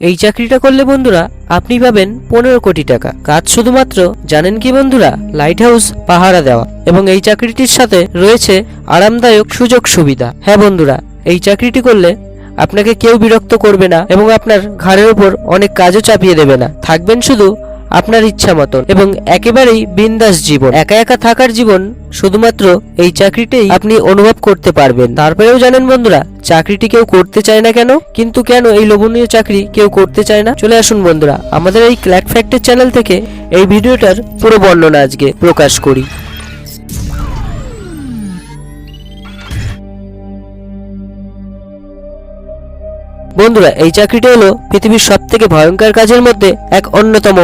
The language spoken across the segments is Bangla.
এই চাকরিটা করলে বন্ধুরা, আপনি পাবেন পনেরো কোটি টাকা। কাজ শুধুমাত্র, জানেন কি বন্ধুরা? লাইট হাউস পাহারা দেওয়া। এবং এই চাকরিটির সাথে রয়েছে আরামদায়ক সুযোগ সুবিধা। হ্যাঁ বন্ধুরা, এই চাকরিটি করলে আপনাকে কেউ বিরক্ত করবে না এবং আপনার ঘাড়ের উপর অনেক কাজও চাপিয়ে দেবে না। থাকবেন শুধু আপনার ইচ্ছা মতন এবং একেবারেই বিন্দাস জীবন। একা একা থাকার জীবন শুধুমাত্র এই চাকরিতেই আপনি অনুভব করতে পারবেন। তারপরেও জানেন বন্ধুরা, চাকরিটি কেউ করতে চায় না কেন? কিন্তু কেন এই লোভনীয় চাকরি কেউ করতে চায় না? চলে আসুন বন্ধুরা, আমাদের এই ক্ল্যাক ফ্যাক্টর চ্যানেল থেকে এই ভিডিওটার পুরো বর্ণনা আজকে প্রকাশ করি। বন্ধুরা, এই চাকরিটি হলো পৃথিবীর সব থেকে ভয়ঙ্কর কাজের মধ্যে এক অন্যতম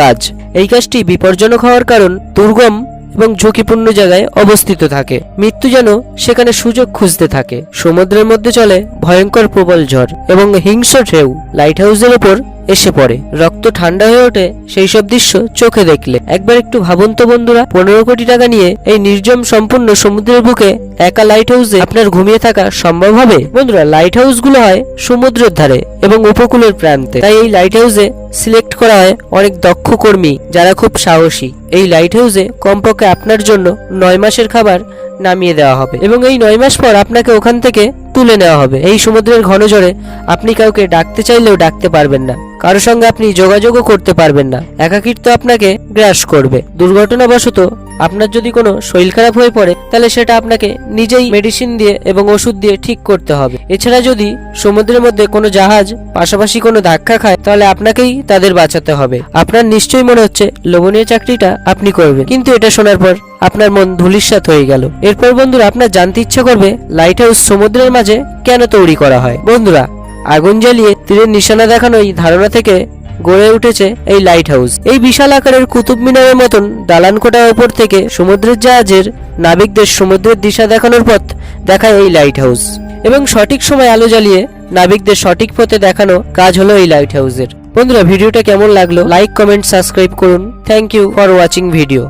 কাজ। এই কাজটি বিপজ্জনক হওয়ার কারণ দুর্গম এবং ঝুঁকিপূর্ণ জায়গায় অবস্থিত থাকে। মৃত্যু যেন সেখানে সুযোগ খুঁজতে থাকে। সমুদ্রের মধ্যে চলে ভয়ঙ্কর প্রবল ঝড় এবং হিংস্র ঢেউ। লাইট হাউসের ওপর এসে পড়ে। রক্ত ঠান্ডা হয়ে ওঠে সেই সব দৃশ্য চোখে দেখলে। একবার একটু ভাবুন তো বন্ধুরা, পনেরো কোটি টাকা নিয়ে এই নির্জম সম্পূর্ণ সমুদ্রের বুকে একা লাইট হাউসে আপনার ঘুমিয়ে থাকা সম্ভব হবে? বন্ধুরা লাইট হাউসগুলো হয় সমুদ্রের ধারে এবং উপকূলের প্রান্তে। তাই এই লাইট হাউসে সিলেক্ট করা হয় অনেক দক্ষ কর্মী যারা খুব সাহসী। এই লাইট হাউসে কমপক্ষে আপনার জন্য নয় মাসের খাবার নামিয়ে দেওয়া হবে এবং এই নয় মাস পর আপনাকে ওখান থেকে তুলে নেওয়া হবে। এই সমুদ্রের ঘন জোরে আপনি কাউকে ডাকতে চাইলেও ডাকতে পারবেন না। কারোর সঙ্গে আপনি যোগাযোগও করতে পারবেন না। একাকিত্ব আপনাকে গ্রাস করবে। দুর্ঘটনাবশত আপনার যদি কোনো শরীর খারাপ হয়ে পড়ে, তাহলে সেটা আপনাকে নিজেই মেডিসিন দিয়ে এবং ওষুধ দিয়ে ঠিক করতে হবে। এছাড়া যদি সমুদ্রের মধ্যে কোনো জাহাজ, পাশাপাশি কোনো ধাক্কা খায়, তাহলে আপনাকেই তাদের বাঁচাতে হবে। আপনার নিশ্চয়ই মনে হচ্ছে লোভনীয় চাকরিটা আপনি করবেন। কিন্তু এটা শোনার পর আপনার মন ধুলিস্বাত হয়ে গেল। এরপর বন্ধুরা, আপনার জানতে ইচ্ছা করবে লাইট হাউস সমুদ্রের মাঝে কেন তৈরি করা হয়। বন্ধুরা আগুন জ্বালিয়ে তীরের নিশানা দেখানো এই ধারণা থেকে গড়ে উঠেছে এই লাইট হাউস এই বিশাল আকারের কুতুব মিনারের মতন দালান কোটার ওপর থেকে সমুদ্রের জাহাজের নাবিকদের সমুদ্রের দিশা দেখানোর পথ দেখায় এই লাইট হাউস এবং সঠিক সময় আলো জ্বালিয়ে নাবিকদের সঠিক পথে দেখানো কাজ হলো এই লাইট হাউসের বন্ধুরা, ভিডিওটা কেমন লাগল? লাইক কমেন্ট সাবস্ক্রাইব করুন। Thank you for watching video